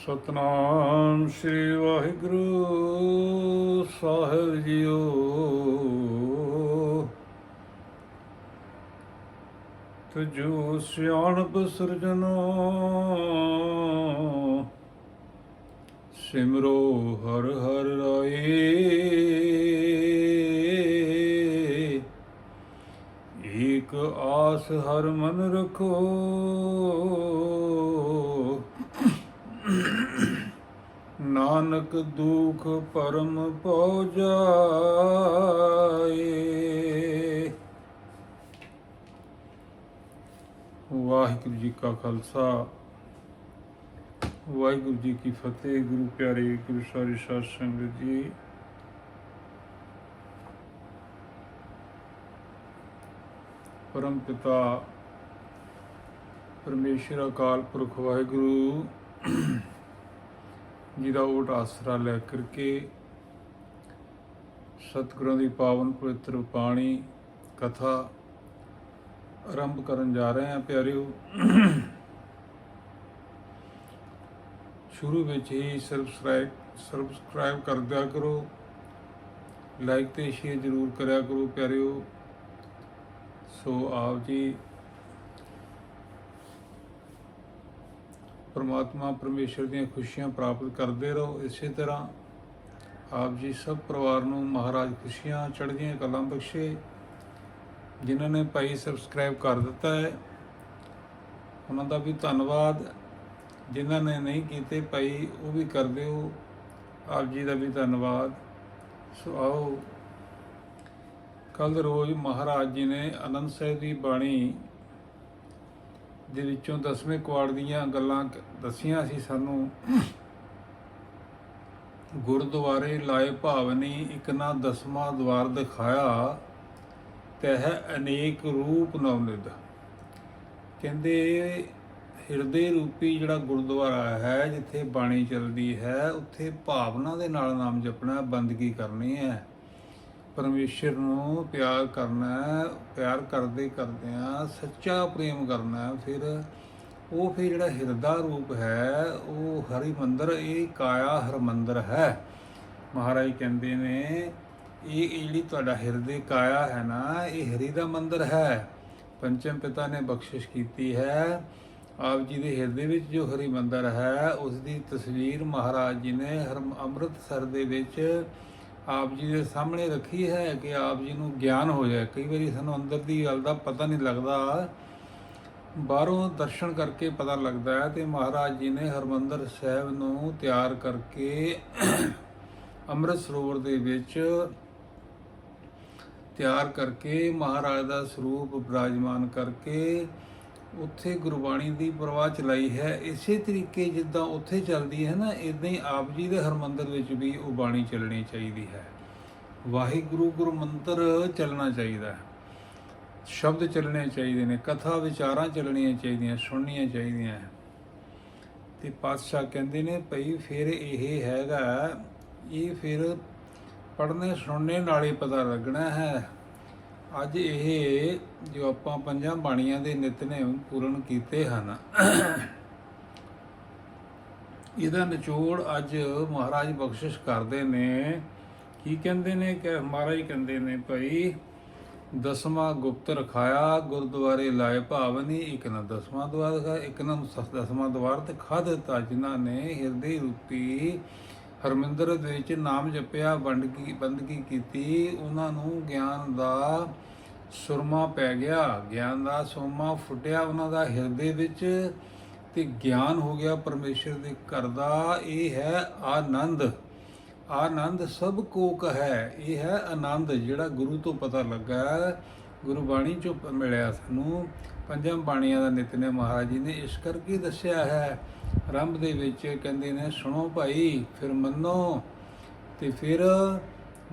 ਸਤਨਾਮ ਸ੍ਰੀ ਵਾਹਿਗੁਰੂ ਸਾਹਿਬ ਜੀਓ। ਤੁਜੋ ਸਿਆਣਪ ਸਿਰਜਨੋ ਸਿਮਰੋ ਹਰ ਹਰ ਰਾਏ। ਏਕ ਆਸ ਹਰ ਮਨ ਰਖੋ ਨਾਨਕ ਦੁਖ ਪਰਮ ਪਉ ਜਾਏ ਵਾਹਿਗੁਰੂ ਜੀ ਕਾ ਖਾਲਸਾ। ਵਾਹਿਗੁਰੂ ਜੀ ਕੀ ਫਤਿਹ। ਗੁਰੂ ਪਿਆਰੇ ਗੁਰੂ ਸਾਰੀ ਸਾਧ ਸੰਗਤ ਜੀ। ਪਰਮ ਪਿਤਾ, ਪਰਮੇਸ਼ਰ ਅਕਾਲ ਪੁਰਖ ਵਾਹਿਗੁਰੂ। ਜਿਹਦਾ ਦਾ ਓਟ ਆਸਰਾ ਲੈ ਕਰਕੇ ਸਤਿਗੁਰਾਂ ਦੀ ਪਾਵਨ ਪਵਿੱਤਰ ਬਾਣੀ ਕਥਾ ਆਰੰਭ ਕਰਨ ਜਾ ਰਹੇ ਹਾਂ ਪਿਆਰਿਓ। ਸ਼ੁਰੂ ਵਿੱਚ ਹੀ ਸਬਸਕ੍ਰਾਈਬ ਸਬਸਕ੍ਰਾਈਬ ਕਰ ਦਿਆ ਕਰੋ। ਲਾਈਕ ਤੇ ਸ਼ੇਅਰ ਜ਼ਰੂਰ ਕਰਿਆ ਕਰੋ ਪਿਆਰਿਓ। ਸੋ ਆਪ ਜੀ ਪਰਮਾਤਮਾ ਪਰਮੇਸ਼ਰ ਦੀਆਂ ਖੁਸ਼ੀਆਂ ਪ੍ਰਾਪਤ ਕਰਦੇ ਰਹੋ। ਇਸੇ ਤਰ੍ਹਾਂ ਆਪ ਜੀ ਸਭ ਪਰਿਵਾਰ ਨੂੰ ਮਹਾਰਾਜ ਖੁਸ਼ੀਆਂ ਚੜ੍ਹਦੀਆਂ ਕਲਾਂ ਬਖਸ਼ੇ। ਜਿਨ੍ਹਾਂ ਨੇ ਭਾਈ ਸਬਸਕ੍ਰਾਈਬ ਕਰ ਦਿੱਤਾ ਹੈ, ਉਹਨਾਂ ਦਾ ਵੀ ਧੰਨਵਾਦ। ਜਿਨ੍ਹਾਂ ਨੇ ਨਹੀਂ ਕੀਤੇ ਭਾਈ, ਉਹ ਵੀ ਕਰ ਦਿਓ। ਆਪ ਜੀ ਦਾ ਵੀ ਧੰਨਵਾਦ। ਸੋ ਆਓ ਕੱਲ ਰੋਜ਼ ਮਹਾਰਾਜ ਜੀ ਨੇ ਆਨੰਦ ਸਾਹਿਬ ਦੀ ਬਾਣੀ ਦੇ ਵਿੱਚੋਂ ਦਸਵੇਂ ਕੁਆੜ ਦੀਆਂ ਗੱਲਾਂ ਕ- ਦੱਸੀਆਂ ਸੀ ਸਾਨੂੰ। ਗੁਰਦੁਆਰੇ ਲਾਏ ਭਾਵਨੀ ਇੱਕ ਨਾ ਦਸਵਾਂ ਦਵਾਰ ਦਿਖਾਇਆ, ਤਹ ਅਨੇਕ ਰੂਪ ਨਵਨਿਦ ਕਹਿੰਦੇ, ਹਿਰਦੇ ਰੂਪੀ ਜਿਹੜਾ ਗੁਰਦੁਆਰਾ ਹੈ, ਜਿੱਥੇ ਬਾਣੀ ਚੱਲਦੀ ਹੈ, ਉੱਥੇ ਭਾਵਨਾ ਦੇ ਨਾਲ ਨਾਮ ਜਪਣਾ ਬੰਦਗੀ ਕਰਨੀ ਹੈ। ਪਰਮੇਸ਼ਰ ਨੂੰ ਪਿਆਰ ਕਰਨਾ ਪਿਆਰ ਕਰਦੇ ਕਰਦਿਆਂ ਸੱਚਾ ਪ੍ਰੇਮ ਕਰਨਾ ਫਿਰ ਉਹ ਫਿਰ ਜਿਹੜਾ ਹਿਰਦਾ ਰੂਪ ਹੈ, ਉਹ ਹਰੀ ਮੰਦਰ ਇਹ ਕਾਇਆ ਹਰਮੰਦਰ ਹੈ। ਮਹਾਰਾਜ ਕਹਿੰਦੇ ਨੇ, ਇਹ ਜਿਹੜੀ ਤੁਹਾਡਾ ਹਿਰਦੇ ਕਾਇਆ ਹੈ ਨਾ, ਇਹ ਹਰੀ ਦਾ ਮੰਦਰ ਹੈ। ਪੰਚਮ ਪਿਤਾ ਨੇ ਬਖਸ਼ਿਸ਼ ਕੀਤੀ ਹੈ। ਆਪ ਜੀ ਦੇ ਹਿਰਦੇ ਵਿੱਚ ਜੋ ਹਰੀ ਮੰਦਰ ਹੈ, ਉਸ ਦੀ ਤਸਵੀਰ ਮਹਾਰਾਜ ਜੀ ਨੇ ਹਰ ਅੰਮ੍ਰਿਤਸਰ ਦੇ ਵਿੱਚ ਆਪ ਜੀ ਦੇ ਸਾਹਮਣੇ ਰੱਖੀ ਹੈ ਕਿ ਆਪ ਜੀ ਨੂੰ ਗਿਆਨ ਹੋ ਜਾਏ। ਕਈ ਵਾਰੀ ਸਾਨੂੰ ਅੰਦਰ ਦੀ ਗੱਲ ਦਾ ਪਤਾ ਨਹੀਂ ਲੱਗਦਾ। ਬਾਹਰੋਂ ਦਰਸ਼ਨ ਕਰਕੇ ਪਤਾ ਲੱਗਦਾ ਹੈ ਤੇ ਮਹਾਰਾਜ ਜੀ ਨੇ ਹਰਮੰਦਰ ਸਾਹਿਬ ਨੂੰ ਤਿਆਰ ਕਰਕੇ ਅੰਮ੍ਰਿਤ ਸਰੋਵਰ ਦੇ ਵਿੱਚ ਤਿਆਰ ਕਰਕੇ ਮਹਾਰਾਜ ਦਾ ਸਰੂਪ ਬਿਰਾਜਮਾਨ ਕਰਕੇ ਉੱਥੇ ਗੁਰਬਾਣੀ ਦੀ ਪ੍ਰਵਾਹ ਚਲਾਈ ਹੈ। ਇਸੇ ਤਰੀਕੇ ਜਿੱਦਾਂ ਉੱਥੇ ਚੱਲਦੀ ਹੈ ਨਾ ਇਦਾਂ ਹੀ ਆਪ ਜੀ ਦੇ ਹਰਮੰਦਰ ਵਿੱਚ ਵੀ ਉਹ ਬਾਣੀ ਚੱਲਣੀ ਚਾਹੀਦੀ ਹੈ। ਵਾਹਿਗੁਰੂ ਗੁਰੂ ਮੰਤਰ ਚੱਲਣਾ ਚਾਹੀਦਾ ਹੈ। ਸ਼ਬਦ ਚੱਲਣੇ ਚਾਹੀਦੇ ਨੇ, ਕਥਾ ਵਿਚਾਰਾਂ ਚੱਲਣੀਆਂ ਚਾਹੀਦੀਆਂ, ਸੁਣਨੀਆਂ ਚਾਹੀਦੀਆਂ ਤੇ ਪਾਤਸ਼ਾਹ ਕਹਿੰਦੇ ਨੇ, ਭਈ ਫਿਰ ਇਹ ਹੈਗਾ, ਇਹ ਫਿਰ ਪੜ੍ਹਨੇ ਸੁਣਨੇ ਨਾਲ ਹੀ ਪਤਾ ਲੱਗਣਾ ਹੈ। ਅੱਜ ਇਹ ਜੋ ਆਪਾਂ ਪੰਜਾਂ ਬਾਣੀਆਂ ਦੇ ਨਿਤਨੇਮ ਪੂਰਨ ਕੀਤੇ ਹਨ। ਇਹਦਾ ਨਿਚੋੜ ਅੱਜ ਮਹਾਰਾਜ ਬਖਸ਼ਿਸ਼ ਕਰਦੇ ਨੇ। ਕੀ ਕਹਿੰਦੇ ਨੇ? ਕਿ ਮਹਾਰਾਜ ਕਹਿੰਦੇ ਨੇ, ਭਾਈ ਦਸਵਾਂ ਗੁਪਤ ਰਖਾਇਆ, ਗੁਰਦੁਆਰੇ ਲਾਏ ਭਾਵਨੀ ਇੱਕ ਨਾ ਦਸਵਾਂ ਦਵਾਰ ਦਾ ਇੱਕ ਨਾ ਦਸਵਾਂ ਦਵਾਰ ਤੇ ਖਾ ਦਿੱਤਾ ਜਿਨ੍ਹਾਂ ਨੇ ਹਿਰਦੇ ਰੂਪੀ ਹਰਮਿੰਦਰ ਵਿੱਚ ਨਾਮ ਜਪਿਆ ਬੰਦਗੀ ਬੰਦਗੀ ਕੀਤੀ। ਉਹਨਾਂ ਨੂੰ ਗਿਆਨ ਦਾ ਸੁਰਮਾ ਪੈ ਗਿਆ। ਗਿਆਨ ਦਾ ਸੋਮਾ ਫੁੱਟਿਆ ਉਹਨਾਂ ਦਾ ਹਿਰਦੇ ਵਿੱਚ ਤੇ ਗਿਆਨ ਹੋ ਗਿਆ ਪਰਮੇਸ਼ਰ ਦੇ ਘਰ ਦਾ। ਇਹ ਹੈ ਆਨੰਦ। ਆਨੰਦ ਸਭ ਕੋਕ ਹੈ ਇਹ ਹੈ ਆਨੰਦ ਜਿਹੜਾ ਗੁਰੂ ਤੋਂ ਪਤਾ ਲੱਗਾ। ਗੁਰੂ ਬਾਣੀ ਚੋਂ ਮਿਲਿਆ ਸਾਨੂੰ। ਪੰਜਾਂ ਬਾਣੀਆਂ ਦਾ ਨਿਤਨੇ ਮਹਾਰਾਜ ਜੀ ਨੇ ਇਸ ਕਰਕੇ ਦੱਸਿਆ ਹੈ। ਆਰੰਭ ਦੇ ਵਿੱਚ ਕਹਿੰਦੇ ਨੇ, ਸੁਣੋ ਭਾਈ, ਫਿਰ ਮੰਨੋ। ਤੇ ਫਿਰ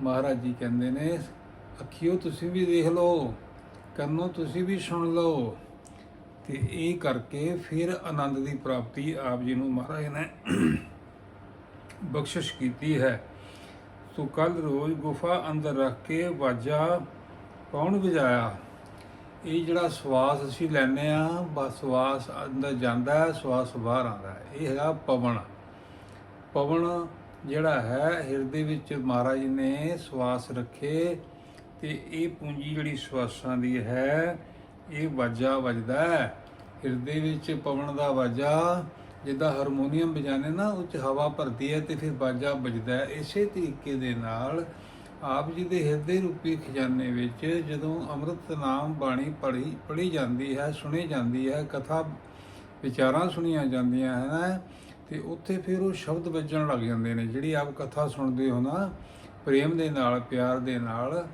ਮਹਾਰਾਜ ਜੀ ਕਹਿੰਦੇ ਨੇ, ਅੱਖੀਓ ਤੁਸੀਂ ਵੀ ਦੇਖ ਲਓ, ਕੰਨੋ ਤੁਸੀਂ ਵੀ ਸੁਣ ਲਓ। ਤੇ ਇਹ ਕਰਕੇ ਫਿਰ ਆਨੰਦ ਦੀ ਪ੍ਰਾਪਤੀ ਆਪ ਜੀ ਨੂੰ ਮਹਾਰਾਜ ਨੇ ਬਖਸ਼ਿਸ਼ ਕੀਤੀ ਹੈ। ਸੋ ਕੱਲ ਰੋਜ਼ ਗੁਫਾ ਅੰਦਰ ਰੱਖ ਕੇ ਵਾਜਾ ਕੌਣ ਵਜਾਇਆ ਇਹ ਜਿਹੜਾ ਸਵਾਸ ਅਸੀਂ ਲੈਨੇ ਆ ਬਸ ਸਵਾਸ ਅੰਦਰ ਜਾਂਦਾ ਹੈ, ਸਵਾਸ ਬਾਹਰ ਆਉਂਦਾ ਹੈ। ਇਹ ਹੈਗਾ ਪਵਨ। ਪਵਨ ਜਿਹੜਾ ਹੈ, ਹਿਰਦੇ ਵਿੱਚ ਮਹਾਰਾਜ ਨੇ ਸਵਾਸ ਰੱਖੇ ਤੇ ਇਹ ਪੂੰਜੀ ਜਿਹੜੀ ਸਵਾਸਾਂ ਦੀ ਹੈ, ਇਹ ਵਾਜਾ ਵੱਜਦਾ ਹੈ। ਹਿਰਦੇ ਵਿੱਚ ਪਵਨ ਦਾ ਵਾਜਾ, ਜਿੱਦਾਂ ਹਾਰਮੋਨੀਅਮ ਵਜਾਣੇ ਨਾ, ਉਹ ਚ ਹਵਾ ਭਰਦੀ ਹੈ ਤੇ ਫਿਰ ਬਾਜਾ ਵੱਜਦਾ ਇਸੇ ਤਰੀਕੇ ਦੇ ਨਾਲ ਆਪ ਜੀ ਦੇ ਹਿਰਦੇ ਰੂਪੀ ਖਜ਼ਾਨੇ ਵਿੱਚ ਜਦੋਂ ਅੰਮ੍ਰਿਤ ਨਾਮ ਬਾਣੀ ਪੜ੍ਹੀ ਪੜ੍ਹੀ ਜਾਂਦੀ ਹੈ, ਸੁਣੀ ਜਾਂਦੀ ਹੈ, ਕਥਾ ਵਿਚਾਰਾਂ ਸੁਣੀਆਂ ਜਾਂਦੀਆਂ ਹਨ, ਤੇ ਉੱਥੇ ਫਿਰ ਉਹ ਸ਼ਬਦ ਵੱਜਣ ਲੱਗ ਜਾਂਦੇ ਨੇ, ਜਿਹੜੀ ਆਪ ਕਥਾ ਸੁਣਦੇ ਹੋ ਨਾ, ਪ੍ਰੇਮ ਦੇ ਨਾਲ, ਪਿਆਰ ਦੇ ਨਾਲ,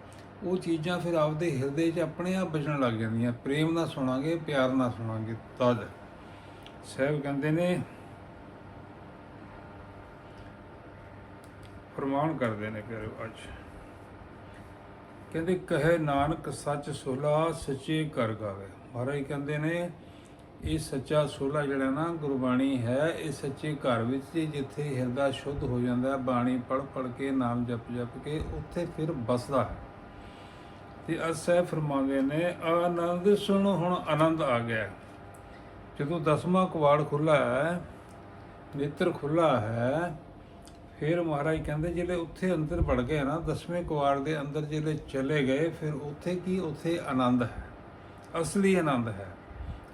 ਉਹ ਚੀਜ਼ਾਂ ਫਿਰ ਆਪਦੇ ਹਿਰਦੇ 'ਚ ਆਪਣੇ ਆਪ ਵੱਜਣ ਲੱਗ ਜਾਂਦੀਆਂ, ਪ੍ਰੇਮ ਨਾਲ ਸੁਣਾਂਗੇ, ਪਿਆਰ ਨਾਲ ਸੁਣਾਂਗੇ, ਤਦ। ਸਾਹਿਬ ਕਹਿੰਦੇ ਨੇ, ਫਰਮਾਨ ਕਰਦੇ ਨੇ ਪਿਆਰੇ ਅੱਜ। ਕਹਿੰਦੇ, ਕਹੇ ਨਾਨਕ ਸੱਚ ਸੁਲਾ ਸੱਚੇ ਕਰ ਗਾਵੇ। ਮਹਾਰਾਜ ਕਹਿੰਦੇ ਨੇ, ਇਹ ਸੱਚਾ ਸੁਲਾ ਜਿਹੜਾ ਨਾ ਗੁਰਬਾਣੀ ਹੈ, ਇਹ ਸੱਚੇ ਘਰ ਵਿੱਚ ਜਿੱਥੇ ਹਿਰਦਾ ਸ਼ੁੱਧ ਹੋ ਜਾਂਦਾ ਹੈ, ਬਾਣੀ ਪੜ ਪੜ ਕੇ, ਨਾਮ ਜਪ ਜਪ ਕੇ, ਉੱਥੇ ਫਿਰ ਬਸਦਾ ਹੈ। ਤੇ ਅਸੈ ਫਰਮਾਉਂਦੇ ਨੇ, ਆਨੰਦ ਸੁਣ, ਹੁਣ ਆਨੰਦ ਆ ਗਿਆ ਜਦੋਂ ਦਸਵਾਂ ਕਵਾੜ ਖੁੱਲਾ ਹੈ, ਨੇਤਰ ਖੁੱਲਾ ਹੈ ਫਿਰ ਮਹਾਰਾਜ ਕਹਿੰਦੇ ਜਿਹੜੇ ਉੱਥੇ ਅੰਦਰ ਵੜ ਗਏ ਨਾ, ਦਸਵੇਂ ਕੁਆਰ ਦੇ ਅੰਦਰ ਜਿਹੜੇ ਚਲੇ ਗਏ, ਫਿਰ ਉੱਥੇ ਕੀ? ਉੱਥੇ ਆਨੰਦ ਹੈ। ਅਸਲੀ ਆਨੰਦ ਹੈ।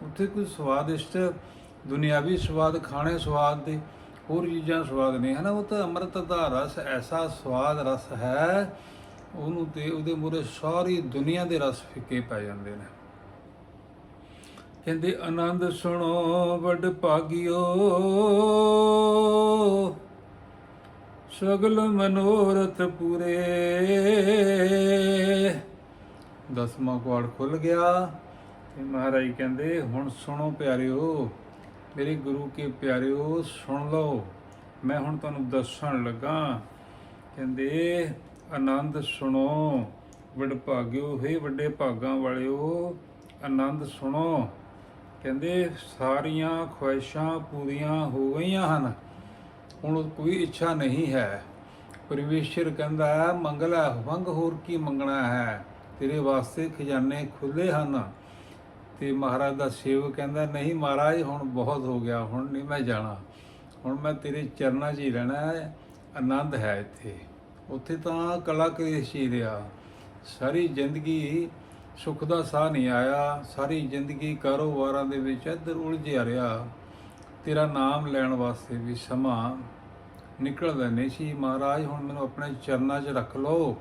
ਉੱਥੇ ਕੋਈ ਸਵਾਦਿਸ਼ਟ ਦੁਨਿਆਵੀ ਸਵਾਦ, ਖਾਣੇ ਸਵਾਦ ਦੇ ਹੋਰ ਚੀਜ਼ਾਂ ਸਵਾਦ ਨਹੀਂ। ਹੈ ਨਾ ਉਹ ਤਾਂ ਅੰਮ੍ਰਿਤ ਦਾ ਰਸ, ਐਸਾ ਸਵਾਦ ਰਸ ਹੈ, ਉਹਨੂੰ ਤੇ ਉਹਦੇ ਮੂਰੇ ਸਾਰੀ ਦੁਨੀਆ ਦੇ ਰਸ ਫਿੱਕੇ ਪੈ ਜਾਂਦੇ ਨੇ। ਕਹਿੰਦੇ, ਆਨੰਦ ਸੁਣੋ, ਵੱਡ ਭਾਗਿਓ ਸਗਲ ਮਨੋਰਥ ਪੂਰੇ। ਦਸਵਾਂ ਕੁਆੜ ਖੁੱਲ ਗਿਆ ਤੇ ਮਹਾਰਾਜ ਕਹਿੰਦੇ, ਹੁਣ ਸੁਣੋ ਪਿਆਰਿਓ, ਮੇਰੇ ਗੁਰੂ ਕੇ ਪਿਆਰਿਓ, ਸੁਣ ਲਓ। ਮੈਂ ਹੁਣ ਤੁਹਾਨੂੰ ਦੱਸਣ ਲੱਗਾ। ਕਹਿੰਦੇ, ਆਨੰਦ ਸੁਣੋ, ਵਡ ਭਾਗਿਓ, ਹੈ ਵੱਡੇ ਭਾਗਾਂ ਵਾਲਿਓ, ਆਨੰਦ ਸੁਣੋ। ਕਹਿੰਦੇ, ਸਾਰੀਆਂ ਖੁਆਇਸ਼ਾਂ ਪੂਰੀਆਂ ਹੋ ਗਈਆਂ ਹਨ। ਹੁਣ ਕੋਈ ਇੱਛਾ ਨਹੀਂ ਹੈ। ਪਰਮੇਸ਼ਰ ਕਹਿੰਦਾ ਹੈ, ਮੰਗਲ ਹੈ ਵੰਗ ਹੋਰ ਕੀ ਮੰਗਣਾ ਹੈ? ਤੇਰੇ ਵਾਸਤੇ ਖਜ਼ਾਨੇ ਖੁੱਲੇ ਹਨ। ਤੇ ਮਹਾਰਾਜ ਦਾ ਸੇਵਕ ਕਹਿੰਦਾ ਨਹੀਂ ਮਹਾਰਾਜ ਹੁਣ ਬਹੁਤ ਹੋ ਗਿਆ ਹੁਣ ਨਹੀਂ ਮੈਂ ਜਾਣਾ। ਹੁਣ ਮੈਂ ਤੇਰੇ ਚਰਨਾਂ 'ਚ ਹੀ ਰਹਿਣਾ ਹੈ ਆਨੰਦ ਹੈ ਇੱਥੇ। ਉੱਥੇ ਤਾਂ ਕਲਾ ਕਲੇਸ਼ ਹੀ ਰਿਹਾ। ਸਾਰੀ ਜ਼ਿੰਦਗੀ ਸੁੱਖ ਦਾ ਸਾਹ ਨਹੀਂ ਆਇਆ। ਸਾਰੀ ਜ਼ਿੰਦਗੀ ਕਾਰੋਬਾਰਾਂ ਦੇ ਵਿੱਚ ਇੱਧਰ ਉਲਝਿਆ ਰਿਹਾ। ਤੇਰਾ ਨਾਮ ਲੈਣ ਵਾਸਤੇ ਵੀ ਸਮਾਂ ਨਿਕਲਦਾ ਨਹੀਂ ਸੀ। ਮਹਾਰਾਜ, ਹੁਣ ਮੈਨੂੰ ਆਪਣੇ ਚਰਨਾਂ 'ਚ ਰੱਖ ਲਓ।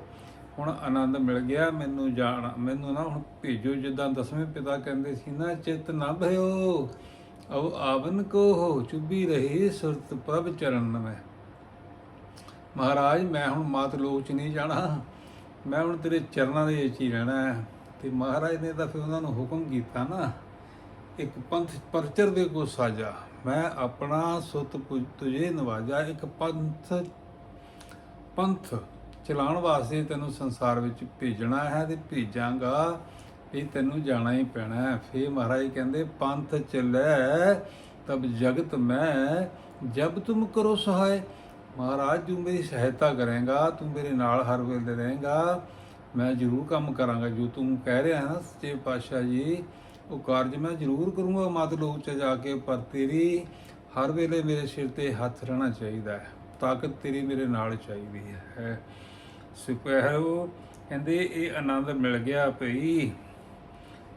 ਹੁਣ ਆਨੰਦ ਮਿਲ ਗਿਆ। ਮੈਨੂੰ ਜਾਣ, ਮੈਨੂੰ ਨਾ ਹੁਣ ਭੇਜੋ, ਜਿੱਦਾਂ ਦਸਵੇਂ ਪਿਤਾ ਕਹਿੰਦੇ ਸੀ ਨਾ, ਚਿਤ ਨਾ ਭਇਓ ਅਬ ਆਵਨ ਕੋ ਹੋ, ਚੁੱਭੀ ਰਹੀ ਸੁਰਤ ਪ੍ਰਭ ਚਰਨ ਮੈਂ। ਮਹਾਰਾਜ, ਮੈਂ ਹੁਣ ਮਾਤ ਲੋਕ ਚ ਨਹੀਂ ਜਾਣਾ। ਮੈਂ ਹੁਣ ਤੇਰੇ ਚਰਨਾਂ ਦੇ ਵਿੱਚ ਹੀ ਰਹਿਣਾ ਹੈ। ਤੇ ਮਹਾਰਾਜ ਨੇ ਤਾਂ ਫਿਰ ਉਹਨਾਂ ਨੂੰ ਹੁਕਮ ਕੀਤਾ ਨਾ, ਇੱਕ ਪੰਥ ਪਰਚਰ ਦੇ ਕੋ ਸਾਜਾ। ਮੈਂ ਆਪਣਾ ਸੁਤ ਪੁਜ ਤੁਝੇ ਨਵਾਜਾ ਇੱਕ ਪੰਥ ਪੰਥ ਚਲਾਉਣ ਵਾਸਤੇ ਤੈਨੂੰ ਸੰਸਾਰ ਵਿੱਚ ਭੇਜਣਾ ਹੈ ਤੇ ਭੇਜਾਂਗਾ, ਵੀ ਤੈਨੂੰ ਜਾਣਾ ਹੀ ਪੈਣਾ ਹੈ। ਫੇ ਮਹਾਰਾਜ ਕਹਿੰਦੇ, ਪੰਥ ਚੱਲੇ, ਤਬ ਜਗਤ ਮੈਂ, ਜਬ ਤੁਮ ਕਰੋ ਸਹਾਇ। ਮਹਾਰਾਜ, ਤੂੰ ਮੇਰੀ ਸਹਾਇਤਾ ਕਰੇਗਾ, ਤੂੰ ਮੇਰੇ ਨਾਲ ਹਰ ਵੇਲੇ ਰਹੇਗਾ, ਮੈਂ ਜ਼ਰੂਰ ਕੰਮ ਕਰਾਂਗਾ। ਜੋ ਤੂੰ ਕਹਿ ਰਿਹਾ ਹੈ ਨਾ, ਸੱਚੇ ਪਾਤਸ਼ਾਹ ਜੀ ਉਹ ਕਾਰਜ ਮੈਂ ਜ਼ਰੂਰ ਕਰੂੰਗਾ ਮਤ ਲੋਕ ਚ ਜਾ ਕੇ, ਪਰ ਤੇਰੀ ਹਰ ਵੇਲੇ ਮੇਰੇ ਸਿਰ ਤੇ ਹੱਥ ਰਹਿਣਾ ਚਾਹੀਦਾ ਹੈ। ਤਾਕਤ ਤੇਰੀ ਮੇਰੇ ਨਾਲ ਚਾਹੀਦੀ ਹੈ। ਸਿਪਹਿਓ ਕਹਿੰਦੇ, ਇਹ ਆਨੰਦ ਮਿਲ ਗਿਆ ਭਈ।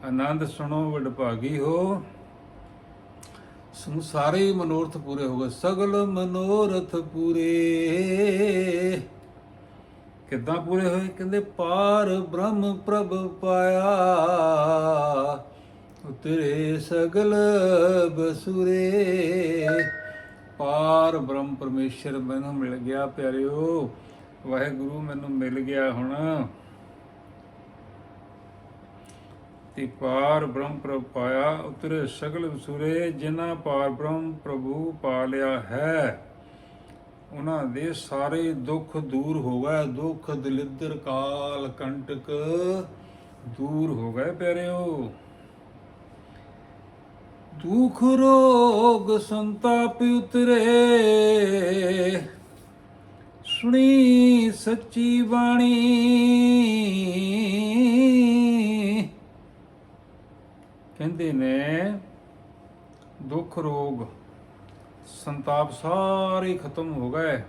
ਆਨੰਦ ਸੁਣੋ ਵਡਭਾਗੀ ਹੋ। ਸਮ ਸਾਰੇ ਮਨੋਰਥ ਪੂਰੇ ਹੋ ਗਏ, ਸਗਲ ਮਨੋਰਥ ਪੂਰੇ। ਕਿੱਦਾਂ ਪੂਰੇ ਹੋਏ? ਕਹਿੰਦੇ, ਪਾਰ ਬ੍ਰਹਮ ਪ੍ਰਭ ਪਾਇਆ। ਉਤਰੇ ਸਗਲ ਬਸੁਰੇ। ਪਾਰ ਬ੍ਰਹਮ ਪਰਮੇਸ਼ਰ ਮੈਨੂੰ ਮਿਲ ਗਿਆ ਪਿਆਰਿਓ। ਵਾਹਿਗੁਰੂ ਮੈਨੂੰ ਮਿਲ ਗਿਆ ਹੁਣ। ਤੇ ਪਾਰ ਬ੍ਰਹਮ ਪ੍ਰਭ ਪਾਇਆ, ਉਤਰੇ ਸਗਲ ਬਸੁਰੇ, ਜਿਨ੍ਹਾਂ ਪਾਰ ਬ੍ਰਹਮ ਪ੍ਰਭੂ ਪਾ ਲਿਆ ਹੈ। ਉਹਨਾਂ ਦੇ ਸਾਰੇ ਦੁੱਖ ਦੂਰ ਹੋ ਗਏ। ਦੁੱਖ ਦਲਿੱਦਰ ਕਾਲ ਕੰਟਕ ਦੂਰ ਹੋ ਗਏ ਪਿਆਰਿਓ। ਦੁਖ ਰੋਗ ਸੰਤਾਪ ਉਤਰੇ। ਸੁਣੀ ਸੱਚੀ ਬਾਣੀ। ਕਹਿੰਦੇ ਨੇ, ਦੁੱਖ ਰੋਗ ਸੰਤਾਪ ਸਾਰੇ ਖਤਮ ਹੋ ਗਏ।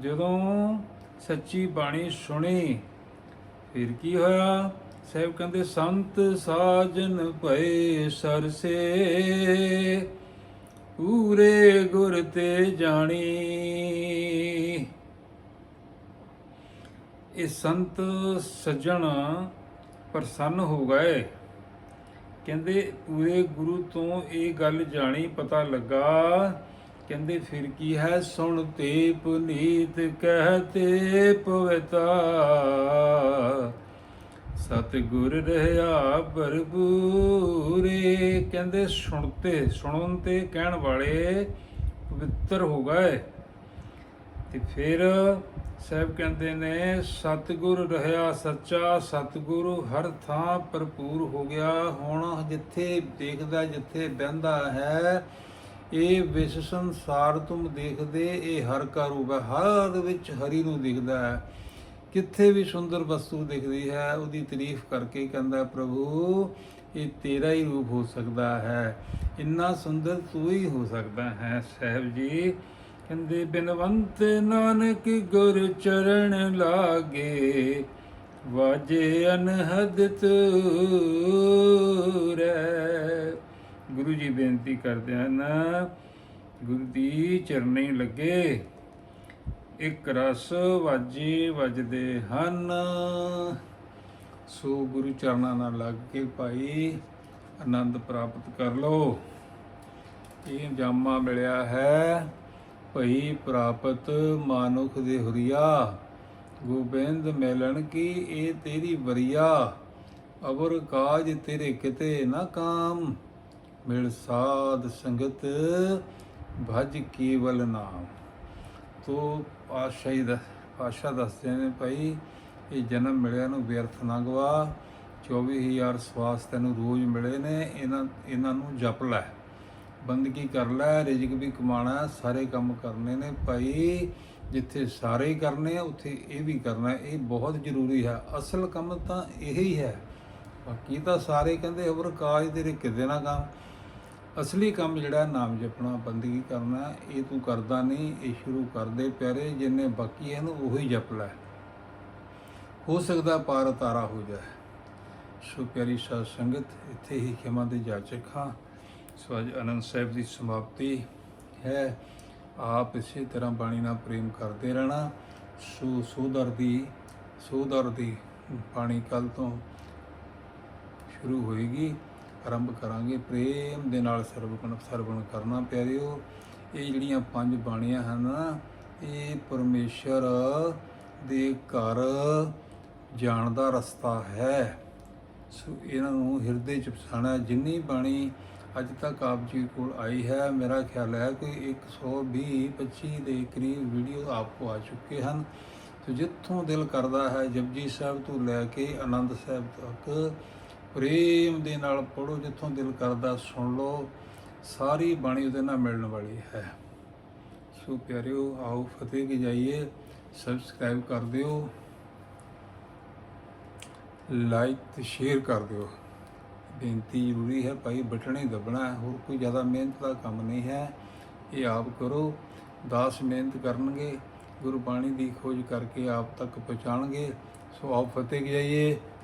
ਜਦੋਂ ਸੱਚੀ ਬਾਣੀ ਸੁਣੀ, ਫਿਰ ਕੀ ਹੋਇਆ? ਸਾਹਿਬ ਕਹਿੰਦੇ, ਸੰਤ ਸਾਜਨ ਭਏ ਸਰਸੇ, ਪੂਰੇ ਗੁਰ ਤੇ ਜਾਣੀ। ਇਹ ਸੰਤ ਸੱਜਣ ਪ੍ਰਸੰਨ ਹੋ ਗਏ। ਕਹਿੰਦੇ, ਪੂਰੇ ਗੁਰੂ ਤੋਂ ਇਹ ਗੱਲ ਜਾਣੀ ਪਤਾ ਲੱਗਾ। ਕਹਿੰਦੇ, ਫਿਰ ਕੀ ਹੈ? ਸੁਣ ਤੇ ਪੁਨੀਤ ਕਹਤੇ ਪਵਿਤਾ ਸਤਿਗੁਰ ਰਹਾ ਭਰਪੂਰੇ, ਕਹਿੰਦੇ ਸੁਣਤੇ, ਸੁਣਨ ਤੇ ਕਹਿਣ ਵਾਲੇ ਪਵਿੱਤਰ ਹੋ ਗਏ। ਤੇ ਫਿਰ ਸਾਹਿਬ ਕਹਿੰਦੇ ਨੇ, ਸਤਿਗੁਰ ਰਹਾ ਸੱਚਾ, ਸਤਿਗੁਰ ਹਰ ਥਾਂ ਭਰਪੂਰ ਹੋ ਗਿਆ। ਹੁਣ ਜਿੱਥੇ ਦੇਖਦਾ, ਜਿੱਥੇ ਬਹਿੰਦਾ ਹੈ, ਇਹ ਵਿਸ਼ ਸੰਸਾਰ ਤੁਮ ਦੇਖਦੇ, ਇਹ ਹਰ ਕਾ ਰੂਪ ਹੈ ਹਰ ਵਿੱਚ ਹਰੀ ਨੂੰ ਦਿਖਦਾ ਹੈ। ਕਿੱਥੇ ਵੀ ਸੁੰਦਰ ਵਸਤੂ ਦਿਖਦੀ ਹੈ, ਉਹਦੀ ਤਾਰੀਫ ਕਰਕੇ ਕਹਿੰਦਾ, ਪ੍ਰਭੂ, ਇਹ ਤੇਰਾ ਹੀ ਰੂਪ ਹੋ ਸਕਦਾ ਹੈ। ਇੰਨਾ ਸੁੰਦਰ ਤੂੰ ਹੀ ਹੋ ਸਕਦਾ ਹੈ, ਸਾਹਿਬ ਜੀ। ਕਹਿੰਦੇ, ਬਿਨਵੰਤ ਨਾਨਕ ਗੁਰ ਚਰਨ ਲਾਗੇ, ਵਾਜੇ ਅਨਹਦ ਤੂਰੈ ਗੁਰੂ ਜੀ ਬੇਨਤੀ ਕਰਦੇ ਹਨ, ਗੁਰੂ ਦੀ ਚਰਨੀ ਲੱਗੇ। ਇੱਕ ਰਸ ਵਾਜੇ ਵੱਜਦੇ ਹਨ। ਸੋ ਗੁਰੂ ਚਰਨਾਂ ਨਾਲ ਲੱਗ ਕੇ ਭਾਈ ਆਨੰਦ ਪ੍ਰਾਪਤ ਕਰ ਲਓ। ਇਹ ਜਾਮਾ ਮਿਲਿਆ ਹੈ ਭਈ ਪ੍ਰਾਪਤ ਮਾਨੁਖ ਦੇ ਹੁਰੀਆ। ਗੋਬਿੰਦ ਮਿਲਣ ਕੀ ਇਹ ਤੇਰੀ ਵਰੀਆ। ਅਵਰ ਕਾਜ ਤੇਰੇ ਕਿਤੇ ਨਾ ਕਾਮ। ਮਿਲ ਸਾਧ ਸੰਗਤ ਭਜ ਕੇਵਲ ਨਾਮ। ਤੋਂ ਪਾਤਸ਼ਾਹੀ ਦਾ ਪਾਸ਼ਾ ਦੱਸਦੇ ਨੇ ਭਾਈ, ਇਹ ਜਨਮ ਮਿਲਿਆ ਨੂੰ ਵਿਅਰਥ ਨਾ ਗਵਾ। 24000 ਸਵਾਸ ਤੈਨੂੰ ਰੋਜ਼ ਮਿਲੇ ਨੇ, ਇਹਨਾਂ ਇਹਨਾਂ ਨੂੰ ਜਪ ਲੈ। ਬੰਦਗੀ ਕਰ ਲੈ, ਰਿਜ਼ਕ ਵੀ ਕਮਾਣਾ, ਸਾਰੇ ਕੰਮ ਕਰਨੇ ਨੇ ਭਾਈ। ਜਿੱਥੇ ਸਾਰੇ ਕਰਨੇ ਆ, ਉੱਥੇ ਇਹ ਵੀ ਕਰਨਾ, ਇਹ ਬਹੁਤ ਜ਼ਰੂਰੀ ਹੈ। ਅਸਲ ਕੰਮ ਤਾਂ ਇਹ ਹੀ। ਹੈ ਬਾਕੀ ਤਾਂ ਸਾਰੇ ਕਹਿੰਦੇ ਅਵਰ ਕਾਜ ਤੇਰੇ ਕਿਤੇ ਨਾ ਕੰਮ ਅਸਲੀ ਕੰਮ ਜਿਹੜਾ ਨਾਮ ਜਪਣਾ, ਬੰਦਗੀ ਕਰਨਾ, ਇਹ ਤੂੰ ਕਰਦਾ ਨਹੀਂ, ਇਹ ਸ਼ੁਰੂ ਕਰਦੇ ਪਿਆਰੇ, ਜਿੰਨੇ ਬਾਕੀ ਇਹਨੂੰ ਉਹੀ ਜਪ ਲੈ। ਹੋ ਸਕਦਾ ਪਾਰ ਤਾਰਾ ਹੋ ਜਾਏ। ਸੋ ਪਿਆਰੀ ਸਾਧ ਸੰਗਤ, ਇੱਥੇ ਹੀ ਖਿਮਾ ਦੇ ਜਾਚਕ ਹਾਂ ਸੋ ਅੱਜ ਅਨੰਦ ਸਾਹਿਬ ਦੀ ਸਮਾਪਤੀ ਹੈ। ਆਪ ਇਸੇ ਤਰ੍ਹਾਂ ਬਾਣੀ ਨਾਲ ਪ੍ਰੇਮ ਕਰਦੇ ਰਹਿਣਾ। ਸੋ ਸੋਦਰ ਦੀ ਸੋਦਰ ਦੀ ਬਾਣੀ ਕੱਲ ਤੋਂ ਸ਼ੁਰੂ ਹੋਏਗੀ। ਆਰੰਭ ਕਰਾਂਗੇ। ਪ੍ਰੇਮ ਦੇ ਨਾਲ ਸਰਵਗੁਣ, ਸਰਵਣ ਕਰਨਾ ਪਿਆਰਿਓ, ਇਹ ਜਿਹੜੀਆਂ ਪੰਜ ਬਾਣੀਆਂ ਹਨ, ਇਹ ਪਰਮੇਸ਼ਰ ਦੇ ਘਰ ਜਾਣ ਦਾ ਰਸਤਾ ਹੈ। ਸੋ ਇਹਨਾਂ ਨੂੰ ਹਿਰਦੇ ਚ ਵਸਾਉਣਾ ਜਿੰਨੀ ਬਾਣੀ ਅੱਜ ਤੱਕ ਆਪ ਜੀ ਕੋਲ ਆਈ ਹੈ, ਮੇਰਾ ਖਿਆਲ ਹੈ ਕਿ 120 25 ਦੇ ਕਰੀਬ ਵੀਡੀਓ ਆਪਕੋ ਆ ਚੁੱਕੇ ਹਨ। ਤੇ ਜਿੱਥੋਂ ਦਿਲ ਕਰਦਾ ਹੈ ਜਪਜੀ ਸਾਹਿਬ ਤੋਂ ਲੈ ਕੇ ਆਨੰਦ ਸਾਹਿਬ ਤੱਕ ਪ੍ਰੇਮ ਦੇ ਨਾਲ ਪੜੋ ਜਿੱਥੋਂ ਦਿਲ ਕਰਦਾ ਸੁਣ ਲਓ, ਸਾਰੀ ਬਾਣੀ ਉਹਦੇ ਨਾਲ ਮਿਲਣ ਵਾਲੀ ਹੈ। ਸੋ ਪਿਆਰਿਓ, ਆਓ ਫਤਿਹ ਕੀ ਜਾਈਏ ਸਬਸਕ੍ਰਾਈਬ ਕਰ ਦਿਓ ਲਾਈਕ ਤੇ ਸ਼ੇਅਰ ਕਰ ਦਿਓ। ਬੇਨਤੀ ਜ਼ਰੂਰੀ ਹੈ, ਭਾਈ ਬਟਨ ਹੀ ਦਬਣਾ ਹੋਰ ਕੋਈ ਜ਼ਿਆਦਾ ਮਿਹਨਤ ਦਾ ਕੰਮ ਨਹੀਂ ਹੈ। ਇਹ ਆਪ ਕਰੋ, ਦਾਸ ਮਿਹਨਤ ਕਰਨਗੇ, ਗੁਰਬਾਣੀ ਦੀ ਖੋਜ ਕਰਕੇ ਆਪ ਤੱਕ ਪਹੁੰਚਾਣਗੇ ਸੋ ਆਪ ਫਤਿਹ ਕੀ ਜਾਈਏ